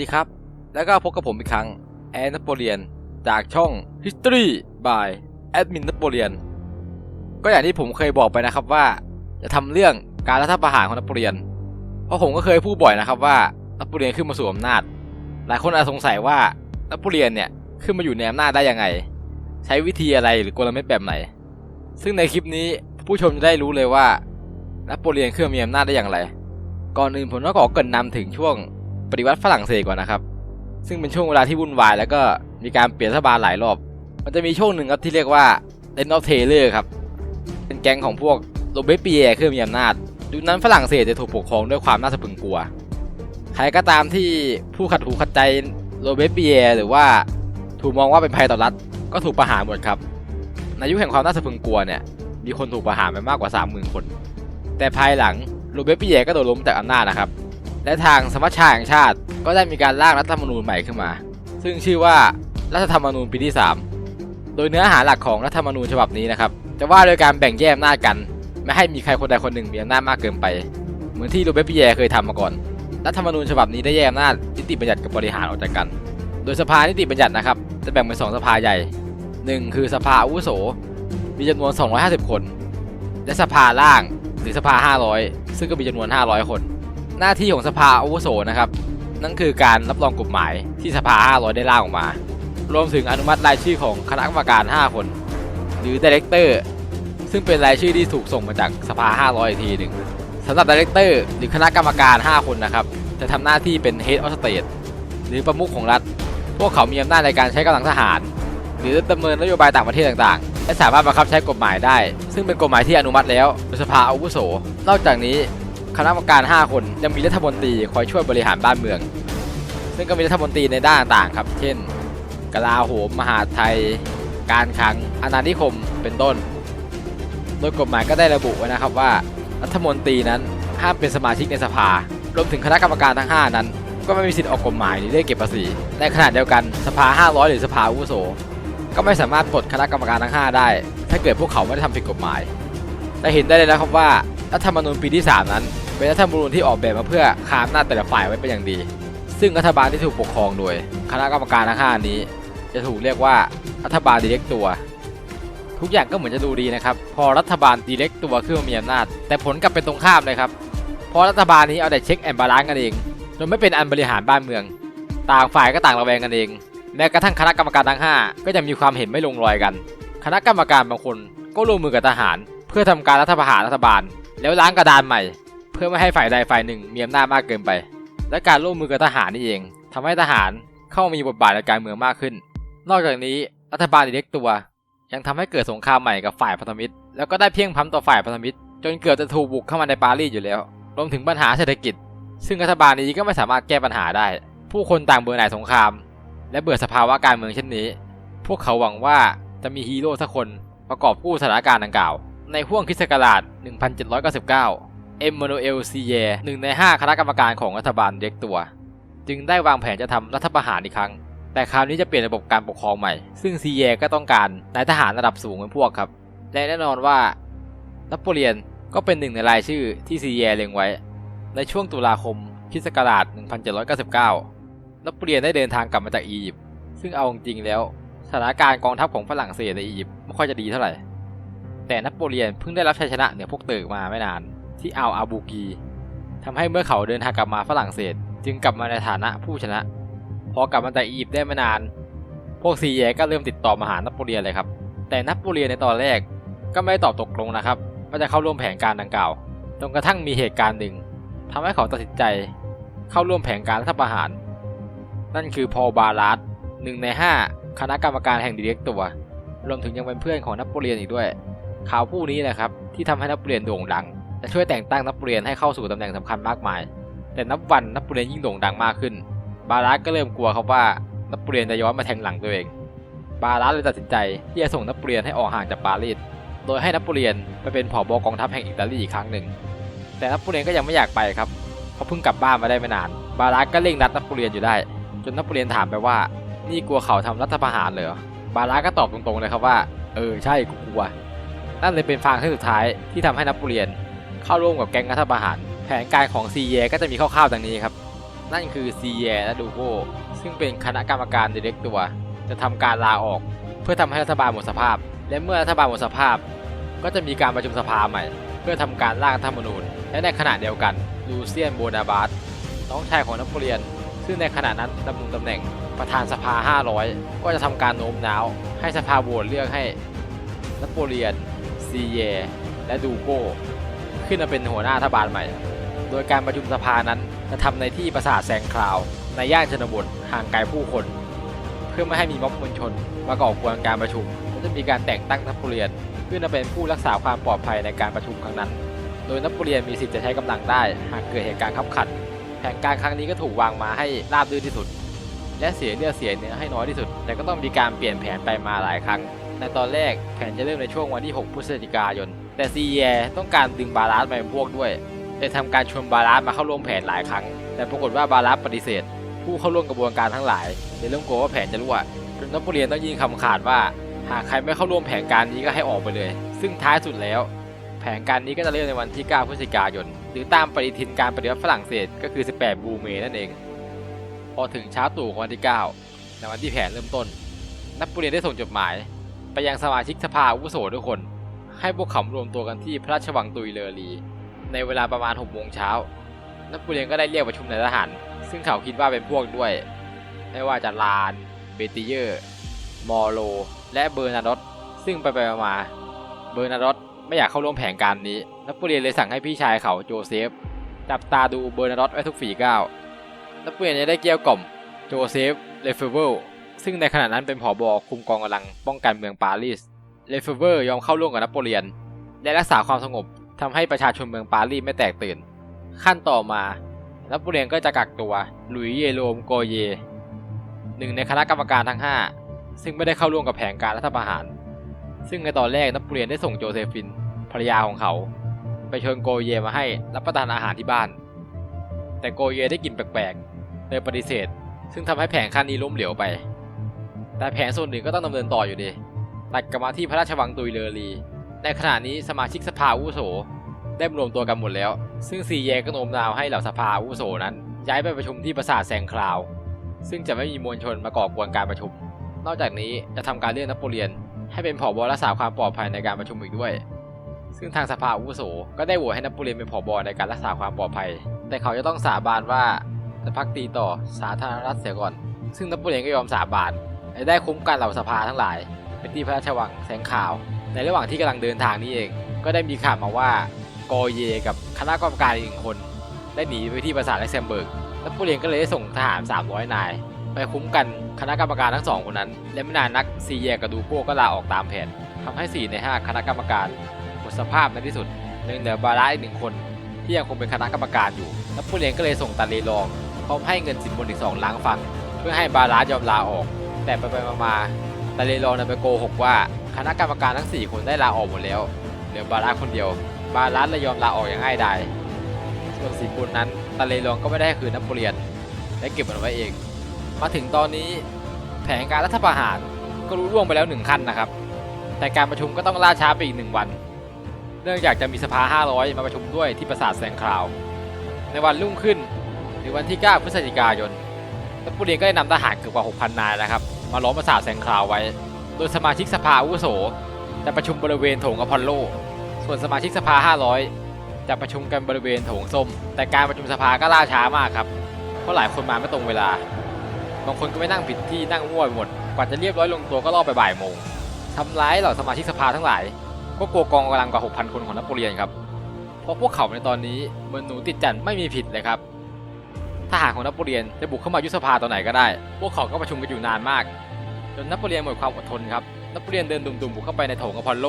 ดีครับ แล้วก็พบกับผมอีกครั้งแอนนโปเลียน จากช่อง History by Admin นโปเลียน ก็อย่างที่ผมเคยบอกไปนะครับว่า จะทำเรื่องการรัฐประหารของนโปเลียน เพราะผมก็เคยพูดบ่อยนะครับว่านโปเลียนขึ้นมาสู่อำนาจ หลายคนอาจสงสัยว่านโปเลียนเนี่ยขึ้นมาอยู่ในอำนาจได้ยังไง ใช้วิธีอะไรหรือกลเม็ดแบบไหน ซึ่งในคลิปนี้ผู้ชมจะได้รู้เลยว่านโปเลียนขึ้นมามีอำนาจได้อย่างไร ก่อนอื่นผมต้องขอเกริ่นนำถึงช่วง ปฏิวัติฝรั่งเศสก่อนนะครับ ซึ่งเป็นช่วงเวลาที่วุ่นวาย แล้วก็มีการเปลี่ยนรัฐบาลหลายรอบ มันจะมีช่วงหนึ่งครับที่เรียกว่าเ e น of Taylor ครับ เป็นแก๊งของพวกโรเบปีแอร์ขึ้นมีอำนาจยุคนั้นฝรั่งเศสจะถูกปกครองด้วยความน่าสะพรึงกลัว ใครก็ตามที่ผู้ขัดหูขัดใจโรเบปีแอร์หรือว่าถูกมองว่าเป็นภัยต่อรัฐก็ถูกประหารหมดครับ ในยุคแห่งความน่าสะพรึงกลัวเนี่ย มีคนถูกประหารไปมากกว่า 30,000 คน แต่ภายหลังโรเบปีแอร์ก็โดนล้มจากอำนาจนะครับ และทางสมัชชาแห่งชาติ ก็ได้มีการร่างรัฐธรรมนูญใหม่ขึ้นมา ซึ่งชื่อว่ารัฐธรรมนูญปีที่ 3 โดยเนื้อหาหลักของรัฐธรรมนูญฉบับนี้นะครับจะว่าโดยการแบ่งแยกอำนาจกัน ไม่ให้มีใครคนใดคนหนึ่งมีอำนาจมากเกินไป เหมือนที่โรเบร์ตปีแอร์เคยทำมาก่อนรัฐธรรมนูญฉบับนี้ได้แยกอำนาจนิติบัญญัติกับบริหารออกจากกัน โดยสภานิติบัญญัตินะครับจะแบ่งเป็นสองสภาใหญ่ 1 คือสภาอาวุโส มีจำนวน 250 คน และสภาล่างหรือสภา 500 ซึ่งก็มีจำนวน 500 คน หน้าที่ของสภาอาวุโสนะครับ นั่นคือการรับรองกฎหมายที่สภา 500 ได้ร่างออกมา รวมถึงอนุมัติรายชื่อของคณะกรรมการ 5 คน หรือดีเรคเตอร์ซึ่งเป็นรายชื่อที่ถูกส่งมาจากสภา 500 อีกทีหนึ่งสำหรับดีเรคเตอร์หรือคณะกรรมการ 5 คนนะครับ จะทำหน้าที่เป็น Head of State หรือประมุขของรัฐ พวกเขามีอำนาจในการใช้กำลังทหาร หรือดำเนินนโยบายต่างประเทศต่างๆ และสามารถบังคับใช้กฎหมายได้ ซึ่งเป็นกฎหมายที่อนุมัติแล้วโดยสภาอาวุโส นอกจากนี้ คณะกรรมการ 5 คนยังมีรัฐมนตรีคอยช่วยบริหารบ้านเมือง ซึ่งก็มีรัฐมนตรีในด้านต่างๆครับ เช่น กลาโหม มหาไทย การคลังอาณานิคมเป็นต้น โดยกฎหมายก็ได้ระบุไว้นะครับว่า รัฐมนตรีนั้นห้ามเป็นสมาชิกในสภารวมถึงคณะกรรมการทั้ง 5 นั้น ก็ไม่มีสิทธิ์ออกกฎหมายหรือเรียกเก็บภาษีในขณะเดียวกันสภา 500 หรือสภาอุโสก็ไม่สามารถปลดคณะกรรมการทั้ง 5 ได้ ถ้าเกิดพวกเขาไม่ได้ทำผิดกฎหมายแต่เห็นได้เลยนะครับว่ารัฐธรรมนูญปีที่ 3 นั้น เป็นรัฐธรรมนูญที่ออกแบบมาเพื่อคามหน้าจแต่ละฝ่ายไว้เป็นอย่างดี ซึ่งรัฐบาลที่ถูกปกครองโดยคณะกรรมการทั้ง5นี้ จะถูกเรียกว่ารัฐบาลดีเล็กตัว ทุกอย่างก็เหมือนจะดูดีนะครับ พอรัฐบาลดีเล็กตัวขึ้นมามีอำนาจ แต่ผลกลับเป็นตรงข้ามเลยครับ เพราะรัฐบาลนี้เอาแต่เช็คแอนบาลานกันเองจนไม่เป็นอันบริหารบ้านเมือง ต่างฝ่ายก็ต่างระแวงกันเองแม้กระทั่งคณะกรรมการทั้ง 5 ก็ยังมีความเห็นไม่ลงรอยกัน คณะกรรมการบางคนก็ร่วมมือกับทหาร เพื่อทำการรัฐประหารรัฐบาล แล้วล้างกระดานใหม่ เพื่อไม่ให้ฝ่ายใดฝ่ายหนึ่งมีอำนาจมากเกินไป และการร่วมมือกับทหารนี่เองทำให้ทหารเข้ามีบทบาทในการเมืองมากขึ้น นอกจากนี้รัฐบาลอิเล็กตัว ยังทำให้เกิดสงครามใหม่กับฝ่ายพันธมิตร แล้วก็ได้เพียงพล้ำต่อฝ่ายพันธมิตร จนเกือบจะถูกบุกเข้ามาในปารีสอยู่แล้ว รวมถึงปัญหาเศรษฐกิจ ซึ่งรัฐบาลนี้ก็ไม่สามารถแก้ปัญหาได้ ผู้คนต่างเบื่อหน่ายสงคราม และเบื่อสภาวะการเมืองเช่นนี้ พวกเขาหวังว่าจะมีฮีโร่สักคนประกอบกู้สถานการณ์ดังกล่าว ในห่วงคริสต์ศักราช1799 เอ็มมานูเอลซีเยหนึ่งใน 5 คณะกรรมการของรัฐบาลเด็กตัว จึงได้วางแผนจะทำรัฐประหารอีกครั้ง แต่คราวนี้จะเปลี่ยนระบบการปกครองใหม่ ซึ่งซีเยก็ต้องการนายทหารระดับสูงเป็นพวกครับ และแน่นอนว่านโปเลียนก็เป็นหนึ่งในรายชื่อที่ซีเยเล็งไว้ ในช่วงตุลาคมคริศกราช1799นโปเลียนได้เดินทางกลับมาจากอียิปต์ซึ่งเอาจริงๆแล้วสถานการณ์กองทัพของฝรั่งเศสในอียิปต์ไม่ค่อยจะดีเท่าไหร่ แต่นโปเลียนเพิ่งได้รับชัยชนะเหนือพวกเติร์กมาไม่นาน ที่อ่าวอาบูกีทำให้เมื่อเขาเดินทางกลับมาฝรั่งเศส จึงกลับมาในฐานะผู้ชนะ พอกลับมาจากอียิปต์ได้ไม่นาน พวกซีเยก็เริ่มติดต่อมาหานโปเลียนเลยครับ แต่นโปเลียนในตอนแรกก็ไม่ตอบตกลงนะครับว่าจะเข้าร่วมแผนการดังกล่าวจนกระทั่งมีเหตุการณ์หนึ่งทำให้เขาตัดสินใจเข้าร่วมแผนการรัฐประหาร นั่นคือพอลบารัสหนึ่งในห้าคณะกรรมการแห่งดีเรกตัว รวมถึงยังเป็นเพื่อนของนโปเลียนอีกด้วย ข่าวผู้นี้นะครับที่ทำให้นโปเลียนโด่งดัง และช่วยแต่งตั้งนโปเลียนให้เข้าสู่ตำแหน่งสำคัญมากมาย แต่นับวันนโปเลียนยิ่งโด่งดังมากขึ้น บารัสก็เริ่มกลัวครับว่านโปเลียนจะย้อนมาแทงหลังตัวเอง บารัสเลยตัดสินใจที่จะส่งนโปเลียนให้ออกห่างจากปารีส โดยให้นโปเลียนไปเป็นผบกองทัพแห่งอิตาลีอีกครั้งหนึ่ง แต่นโปเลียนก็ยังไม่อยากไปครับเพราะเพิ่งกลับบ้านมาได้ไม่นาน บารัสก็เร่งรัดนโปเลียนอยู่ได้ จนนโปเลียนถามไปว่า นี่กลัวเขาทำรัฐประหารเหรอบารัสก็ตอบตรงๆเลยครับว่า เออใช่กูกลัวนั่นเลยเป็นฟางเส้นสุดท้ายที่ทำให้นโปเลียน เข้าร่วมกับแก๊งรัฐประหาร แผนการของซีเยก็จะมีคร่าวๆดังนี้ครับ นั่นคือซีแยและดูโกซึ่งเป็นคณะกรรมการดีเรกตัว จะทำการลาออก เพื่อทำให้รัฐบาลหมดสภาพ และเมื่อรัฐบาลหมดสภาพ ก็จะมีการประชุมสภาใหม่ เพื่อทำการร่างรัฐธรรมนูญ และในขณะเดียวกันลูเซียนโบนาบาร์ตน้องชายของนโปเลียน ซึ่งในขณะนั้นดำรงตำแหน่งประธานสภา 500 ก็จะทำการโน้มน้าว ให้สภาโหวตเลือกให้นโปเลียน ซีเย และดูโก้ ขึ้นมาเป็นหัวหน้ารัฐบาลใหม่ โดยการประชุมสภานั้นจะทำในที่ปราสาทแซงคลาว ในย่านชนบทห่างไกลผู้คน เพื่อไม่ให้มีม็อบมวลชนมาก่อกวนการประชุมและจะมีการแต่งตั้งนโปเลียนขึ้นมาเป็นผู้รักษาความปลอดภัยในการประชุมครั้งนั้น โดยนโปเลียนมีสิทธิ์จะใช้กำลังได้หากเกิดเหตุการณ์ขับขันแผนการครั้งนี้ก็ถูกวางมาให้ราบรื่นที่สุด และเสียเลือดเสียเนื้อให้น้อยที่สุด แต่ก็ต้องมีการเปลี่ยนแผนไปมาหลายครั้ง ในตอนแรกแผนจะเริ่มในช่วงวันที่ 6 พฤศจิกายน แต่ซีแยต้องการดึงบาลานซ์มาเป็นพวกด้วยเลยทำการชวนบาลานซ์มาเข้าร่วมแผนหลายครั้ง แต่ปรากฏว่าบาลานซ์ปฏิเสธ ผู้เข้าร่วมกระบวนการทั้งหลายเลยเริ่มกลัวว่าแผนจะรั่วจนนโปเลียนต้องยิงคำขาดว่า หากใครไม่เข้าร่วมแผนการนี้ก็ให้ออกไปเลย ซึ่งท้ายสุดแล้ว แผนการนี้ก็จะเริ่มในวันที่ 9 พฤศจิกายน หรือตามปฏิทินการปฏิวัติฝรั่งเศสก็คือ 18 บูเมนั่นเอง พอถึงเช้าตรู่ของวันที่ 9 ในวันที่แผนเริ่มต้นนโปเลียนได้ส่งจดหมาย ไปยังสมาชิกสภาอุโสทุกคน ให้พวกเขารวมตัวกันที่พระราชวังตุยเลอรี ในเวลาประมาณ6โมงเช้านโปเลียนก็ได้เรียกประชุมนายทหาร ซึ่งเขาคิดว่าเป็นพวกด้วย ไม่ว่าจะลาน เบติเยอร์ มอโล และเบอร์นาร์ดซึ่งไปไปมา เบอร์นาร์ดไม่อยากเข้าร่วมแผนการนี้นโปเลียนเลยสั่งให้พี่ชายเขาโจเซฟ จับตาดูเบอร์นาร์ดไว้ทุกฝีก้าวนโปเลียนยังได้เกลี้ยวกล่อมโจเซฟ เลฟเวลซึ่งในขณะนั้นเป็นผอบอคุมกองกำลังป้องกันเมืองปารีส เลเฟเวอร์ยอมเข้าร่วมกับนโปเลียน และรักษาความสงบทำให้ประชาชนเมืองปารีสไม่แตกตื่น ขั้นต่อมานโปเลียนก็จะกักตัวหลุยเยโรมโกเย หนึ่งในคณะกรรมการทั้ง 5 ซึ่งไม่ได้เข้าร่วมกับแผนการรัฐประหาร ซึ่งในตอนแรกนโปเลียนได้ส่งโจเซฟินภรรยาของเขา ไปเชิญโกเยมาให้รับประทานอาหารที่บ้าน แต่โกเยได้กลิ่นแปลกๆเลยปฏิเสธ ซึ่งทำให้แผนครั้งนี้ล้มเหลวไป แต่แผนส่วนหนึ่งก็ต้องดำเนินต่ออยู่ดี ตัดกลับมาที่พระราชวังตุยเลอรี ในขณะนี้สมาชิกสภาอุโสได้รวมตัวกันหมดแล้ว ซึ่งซีแยก็โน้มน้าวให้เหล่าสภาอุโสนั้น ย้ายไปประชุมที่ปราสาทแซงคลาว ซึ่งจะไม่มีมวลชนมาก่อกวนการประชุม นอกจากนี้จะทำการเลื่อกนโปเลียน ให้เป็นผบรักษาความปลอดภัยในการประชุมอีกด้วย ซึ่งทางสภาอุโสก็ได้โหวตให้นโปเลียนเป็นผบในการรักษาความปลอดภัย แต่เขาจะต้องสาบานว่าจะพักตีต่อสาธารณรัฐเสียก่อน ซึ่งนโปเลียนก็ยอมสาบานและได้คุ้มกันเหล่าสภาทั้งหลาย เป็นที่พระราชวังแสงขาว ในระหว่างที่กำลังเดินทางนี้เอง ก็ได้มีข่าวมาว่า กอเยกับคณะกรรมการอีกหนึ่งคน ได้หนีไปที่ปราสาทเล็กเซมเบิร์กนโปเลียนก็เลยได้ส่งทหาร 300 นาย ไปคุ้มกันคณะกรรมการทั้งสองคนนั้น และไม่นานนักซีแยกับดูโก้ก็ลาออกตามแผนทำให้ 4 ใน 5 คณะกรรมการหมดสภาพในที่สุดเนื่องเหลือบาราอีกหนึ่งคน ที่ยังคงเป็นคณะกรรมการอยู่นโปเลียนก็เลยส่งตาเลรองพร้อมให้เงินสินบนอีกสองล้านฟังเพื่อให้บารายอมลาออก แต่ไปไปมา ๆตาเลรอนไปโกหกว่าคณะกรรมการทั้ง 4 คนได้ลาออกหมดแล้ว เหลือบาราสคนเดียว บาราสเลยยอมลาออกอย่างง่ายดายส่วนสีคนนั้นตาเลรองก็ไม่ได้คืนนโปเลียนและเก็บมันไว้เอง มาถึงตอนนี้แผนการรัฐประหารก็รู้ล่วงไปแล้วหนึ่งขั้นนะครับ แต่การประชุมก็ต้องล่าช้าไปอีกหนึ่งวัน เนื่องจากจะมีสภา 500 มาประชุมด้วยที่ปราสาทแซงคราว ในวันรุ่งขึ้นหรือวันที่ 9 พฤศจิกายนนโปเลียนก็ได้นำทหารเกือบกว่า 6,000 นายนะครับ มาล้อมปราสาทแซงคราวไว้ โดยสมาชิกสภาอุโสจะประชุมบริเวณโถงอพอลโล ส่วนสมาชิกสภา 500 จะประชุมกันบริเวณโถงส้ม แต่การประชุมสภาก็ล่าช้ามากครับ เพราะหลายคนมาไม่ตรงเวลา บางคนก็ไม่นั่งผิดที่นั่งมั่วไปหมด กว่าจะเรียบร้อยลงตัวก็รอบไปบ่ายโมงทำร้ายเหล่าสมาชิกสภาทั้งหลาย ก็กลัวกองกำลังกว่า 6,000 คนของนโปเลียนครับ เพราะพวกเขาในตอนนี้เหมือนหนูติดจันไม่มีผิดเลยครับ ทหารของนโปเลียนจะบุกเข้ามายุบสภาตอนไหนก็ได้ พวกเขาก็ประชุมกันอยู่นานมาก จนนโปเลียนหมดความอดทนครับนโปเลียนเดินดุ่มๆบุกเข้าไปในโถงอพอลโล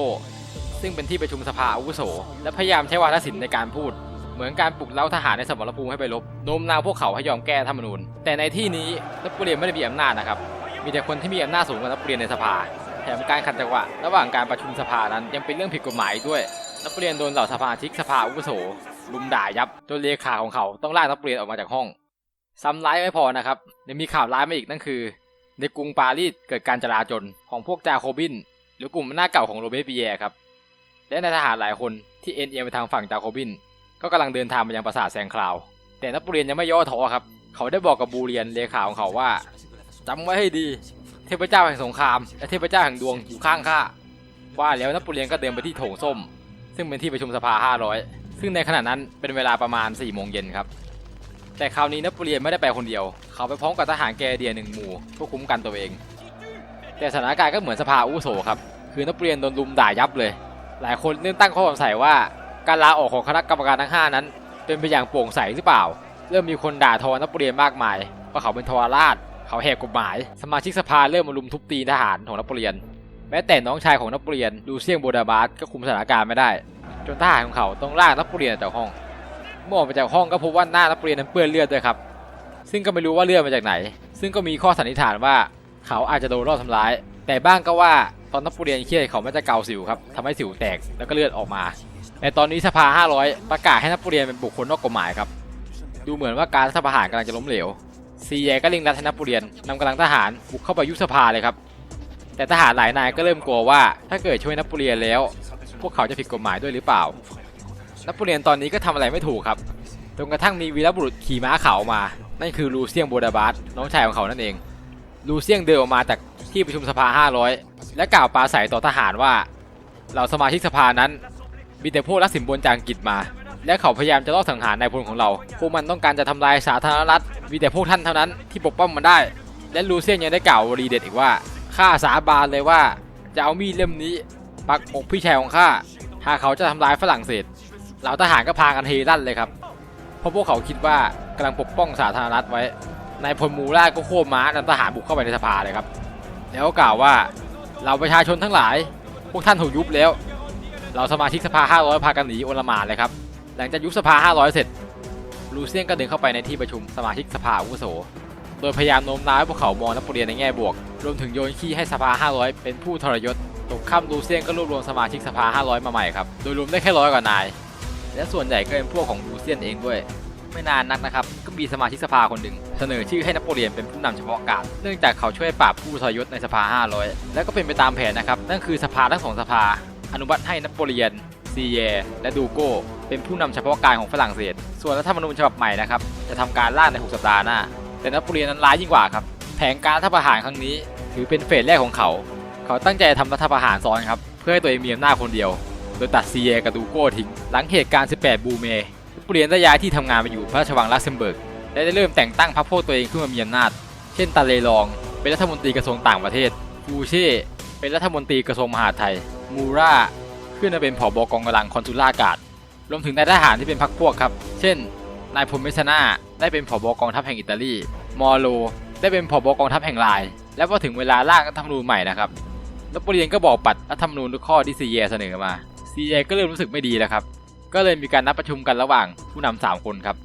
ซึ่งเป็นที่ประชุมสภาอาวุโส และพยายามใช้วาทศิลป์ในการพูด เหมือนการปลุกเร้าทหารในสมรภูมิให้ไปรบโน้มน้าวพวกเขาให้ยอมแก้ธรรมนูญ แต่ในที่นี้นโปเลียนไม่ได้มีอำนาจนะครับ มีแต่คนที่มีอำนาจสูงกว่านโปเลียนในสภา แถมการขัดจังหวะระหว่างการประชุมสภานั้นยังเป็นเรื่องผิดกฎหมายด้วยนโปเลียนโดนเหล่าสภาชิกสภาอาวุโสลุมด่ายับจนเลขาของเขาต้องลากนโปเลียนออกมาจากห้อง ซ้ำร้ายไม่พอนะครับยังมีข่าวร้ายมาอีกนั่นคือ ในกรุงปารีสเกิดการจลาจลของพวกจาโคบิน หรือกลุ่มหน้าเก่าของโรเบร์ปีแยร์ครับ และในทหารหลายคนที่เอ็นเอียงไปทางฝั่งจาโคบิน ก็กำลังเดินทางไปยังปราสาทแซงคลาว แต่นโปเลียนยังไม่ย่อท้อครับ เขาได้บอกกับบูเรียนเลขาของเขาว่าจำไว้ให้ดี เทพเจ้าแห่งสงครามและเทพเจ้าแห่งดวงอยู่ข้างข้าว่าแล้วนโปเลียนก็เดินไปที่โถงส้ม ซึ่งเป็นที่ประชุมสภา 500 ซึ่งในขณะนั้นเป็นเวลาประมาณ4โมงเย็นครับ แต่คราวนี้นโปเลียนไม่ได้ไปคนเดียว เขาไปพร้อมกับทหารแกเดียหนึ่งหมู่เพื่อคุ้มกันตัวเอง แต่สถานการณ์ก็เหมือนสภาอุโสครับ คือนโปเลียนโดนลุมด่ายับเลย หลายคนเริ่มตั้งข้อสงสัยว่าการลาออกของคณะกรรมการทั้ง 5 นั้น เป็นไปอย่างโปร่งใสหรือเปล่า เริ่มมีคนด่าทอนโปเลียนมากมายว่าเขาเป็นทวาราช เขาแหกกฎหมาย สมาชิกสภาเริ่มมาลุมทุบตีทหารของนโปเลียน แม้แต่น้องชายของนโปเลียนลูเซียงโบดาบาสก็คุมสถานการณ์ไม่ได้ จนทหารของเขาต้องลากนโปเลียนออกจากห้อง เมื่อออกมาจากห้องก็พบว่าหน้านโปเลียนนั้นเปื้อนเลือดด้วยครับ ซึ่งก็ไม่รู้ว่าเลือดมาจากไหน ซึ่งก็มีข้อสันนิษฐานว่าเขาอาจจะโดนรอบทำร้าย แต่บ้างก็ว่าตอนนโปเลียนเครียดเขาไม่จะเกาสิวครับทำให้สิวแตกแล้วก็เลือดออกมา แต่ตอนนี้สภา 500 ประกาศให้นโปเลียนเป็นบุคคลนอกกฎหมายครับ ดูเหมือนว่าการรัฐประหารกำลังจะล้มเหลวซีแยก็เร่งรัดให้นโปเลียนนำกำลังทหารบุกเข้าไปยุบสภาเลยครับ แต่ทหารหลายนายก็เริ่มกลัวว่า ถ้าเกิดช่วยนโปเลียนแล้ว พวกเขาจะผิดกฎหมายด้วยหรือเปล่า นโปเลียนตอนนี้ก็ทำอะไรไม่ถูกครับจนกระทั่งมีวีรบุรุษขี่ม้าขาวมา นั่นคือลูเซียงโบดาบาสน้องชายของเขานั่นเอง ลูเซียงเดินออกมาจากที่ประชุมสภา 500 และกล่าวปราศัยต่อทหารว่า เราสมาชิกสภานั้น มีแต่พวกรักสินบนจากอังกฤษมา และเขาพยายามจะลอบสังหารนายพลของเรา พวกมันต้องการจะทำลายสาธารณรัฐ มีแต่พวกท่านเท่านั้นที่ปกป้องมันได้ และลูเซียนยังได้กล่าววลีเด็ดอีกว่า ข้าสาบานเลยว่า จะเอามีดเล่มนี้ ปักอกพี่ชายของข้า หากเขาจะทำลายฝรั่งเศส เหล่าทหารก็พากันเฮลั่นเลยครับ เพราะพวกเขาคิดว่ากำลังปกป้องสาธารณรัฐไว้ นายพลมูราก็โค่นม้านำทหารบุกเข้าไปในสภาเลยครับ แล้วกล่าวว่าเราประชาชนทั้งหลาย พวกท่านถูกยุบแล้ว เราสมาชิกสภา 500 พากันหนีโอลมานเลยครับ หลังจากยุบสภา 500 เสร็จ ลูเซียนก็เดินเข้าไปในที่ประชุมสมาชิกสภาอุโส โดยพยายามโน้มน้าวให้พวกเขามองนโปเลียนในแง่บวก รวมถึงโยนขี้ให้สภา 500 เป็นผู้ทรยศตกค่ำลูเซียนก็รวบรวมสมาชิกสภา 500 มาใหม่ครับ โดยรวมได้แค่ร้อยกว่านาย และส่วนใหญ่ก็เป็นพวกของลูเซียนเองด้วย ไม่นานนักนะครับ ก็มีสมาชิกสภาคนหนึ่งเสนอชื่อให้นโปเลียนเป็นผู้นำเฉพาะการ เนื่องจากเขาช่วยปราบผู้ทรยศในสภา 500 และก็เป็นไปตามแผนนะครับ นั่นคือสภาทั้งสองสภา อนุมัติให้นโปเลียนซีเยและดูโก้เป็นผู้นำเฉพาะการของฝรั่งเศส ส่วนรัฐธรรมนูญฉบับใหม่นะครับจะทำการร่างใน 6 สัปดาห์หน้า แต่นโปเลียนนั้นร้ายยิ่งกว่าครับ แผนการรัฐประหารครั้งนี้ ถือเป็นเฟสแรกของเขา เขาตั้งใจทำรัฐประหารซ้อนครับ เพื่อให้ตัวเองมีอำนาจคนเดียว โดยตัดซีเยกับดูโก้ทิ้ง หลังเหตุการณ์ 18 บูเมผู้เรียนได้ย้ายที่ทำงานไปอยู่พระราชวังลักเซมเบิร์ก และได้เริ่มแต่งตั้งพรรคพวกตัวเองขึ้นมามีอำนาจ เช่นตาเลลอง เป็นรัฐมนตรีกระทรวงต่างประเทศฟูเช่เป็นรัฐมนตรีกระทรวงมหาดไทย มูราขึ้นมาเป็นผบกองกำลังคอนซูล่าการ์ดรวมถึงนายทหารที่เป็นพรรคพวกครับ เช่น นายพลเมชนาได้เป็นผบกองทัพแห่งอิตาลี มอโล ได้เป็นผบกองทัพแห่งลาย และพอถึงเวลาร่างรัฐธรรมนูญใหม่นะครับนโปเลียนก็บอกปัดรัฐธรรมนูญทุกข้อที่ซีเยเสนอมา ซีเยก็เริ่มรู้สึกไม่ดีแล้วครับ ก็เลยมีการนัดประชุมกันระหว่างผู้นำสามคนครับ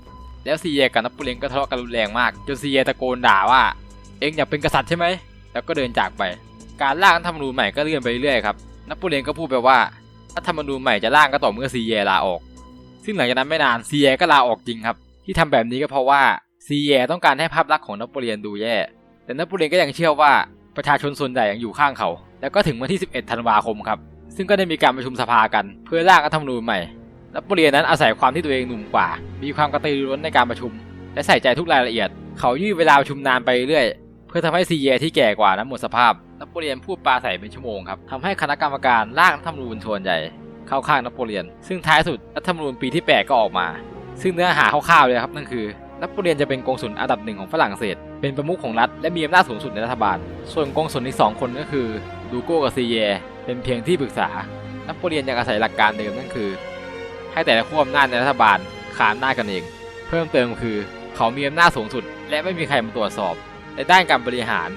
แล้วซีเยกับนโปเลียนก็ทะเลาะกันรุนแรงมาก จนซีเยตะโกนด่าว่า เอ็งอยากเป็นกษัตริย์ใช่ไหม แล้วก็เดินจากไป การร่างรัฐธรรมนูญใหม่ก็เลื่อนไปเรื่อยๆครับนโปเลียนก็พูดไปว่ารัฐธรรมนูญใหม่จะร่างก็ต่อเมื่อซีเยลาออก ซึ่งหลังจากนั้นไม่นานซีเยก็ลาออกจริงครับ ที่ทำแบบนี้ก็เพราะว่าซีเยต้องการให้ภาพลักษณ์ของนโปเลียนดูแย่ แต่นโปเลียนก็ยังเชื่อว่าประชาชนส่วนใหญ่ยังอยู่ข้างเขา แล้วก็ถึงวันที่ 11 ธันวาคมครับ ซึ่งก็ได้มีการประชุมสภากัน เพื่อร่างรัฐธรรมนูญใหม่นโปเลียนนั้นอาศัยความที่ตัวเองหนุ่มกว่า มีความกระตือรือร้นในการประชุม และใส่ใจทุกรายละเอียด เขายืดเวลาประชุมนานไปเรื่อยเพื่อทำให้ซีเยที่แก่กว่านั้นหมดสภาพนโปเลียนพูดปาศัยเป็นชั่วโมงครับทำให้คณะกรรมการร่างรัฐธรรมนูญส่วนใหญ่ เข้าข้างนโปเลียน ซึ่งท้ายสุดรัฐธรรมนูญปีที่8ก็ออกมา ซึ่งเนื้อหาคร่าวๆเลยครับนั่นคือนโปเลียนจะเป็นกองสุลอันดับหนึ่งของฝรั่งเศส เป็นประมุขของรัฐและมีอำนาจสูงสุดในรัฐบาล ส่วนกองสุลอีกสองคนก็คือ ดูโก้กับซีเยเป็นเพียงที่ปรึกษานโปเลียนยังอาศัยหลักการเดิมนั่นคือ ให้แต่ละขั้วอำนาจในรัฐบาลขานหน้ากันเอง เพิ่มเติมคือ เขามีอำนาจสูงสุด และไม่มีใครมาตรวจสอบ ในด้านการบริหาร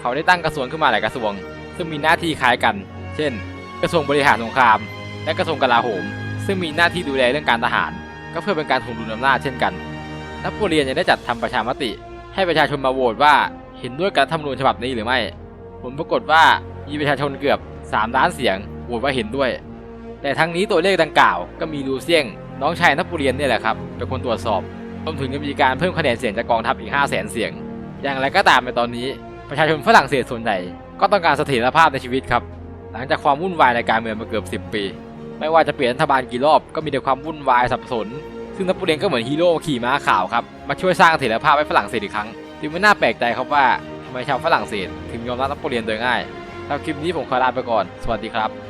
เขาได้ตั้งกระทรวงขึ้นมาหลายกระทรวง ซึ่งมีหน้าที่คล้ายกัน เช่น กระทรวงบริหารสงคราม และกระทรวงกลาโหม ซึ่งมีหน้าที่ดูแลเรื่องการทหาร ก็เพื่อเป็นการถ่วงดุลอำนาจเช่นกันนโปเลียนยังได้จัดทำประชามติ ให้ประชาชนมาโหวตว่าเห็นด้วยกับรัฐธรรมนูญฉบับนี้หรือไม่ ผลปรากฏว่ามีประชาชนเกือบ 3 ล้านเสียงโหวตว่าเห็นด้วย แต่ทั้งนี้ตัวเลขดังกล่าวก็มีดูเซียง น้องชายนักปุเรียนนี่แหละครับเป็นคนตรวจสอบรวมถึงมีการเพิ่มคะแนนเสียงจากกองทัพอีก 5 0 0 0 0 0 เสียง อย่างไรก็ตามในตอนนี้ ประชาชนฝรั่งเศสส่วนใหญ่ก็ต้องการเสถียรภาพในชีวิตครับ หลังจากความวุ่นวายในการเมืองมาเกือบ 10 ปี ไม่ว่าจะเปลี่ยนรัฐบาลกี่รอบก็มีแต่ความวุ่นวายสับสน ซึ่งนักปุเรียนก็เหมือนฮีโร่ขี่ม้าขาวครับ มาช่วยสร้างเสถียรภาพให้ฝรั่งเศสอีกครั้ง จึงไม่น่าแปลกใจครับว่าทำไมชาวฝรั่งเศสถึงยอมรับนักปุเรียนโดยง่าย แล้วคลิปนี้ผมขอลาไปก่อน สวัสดีครับ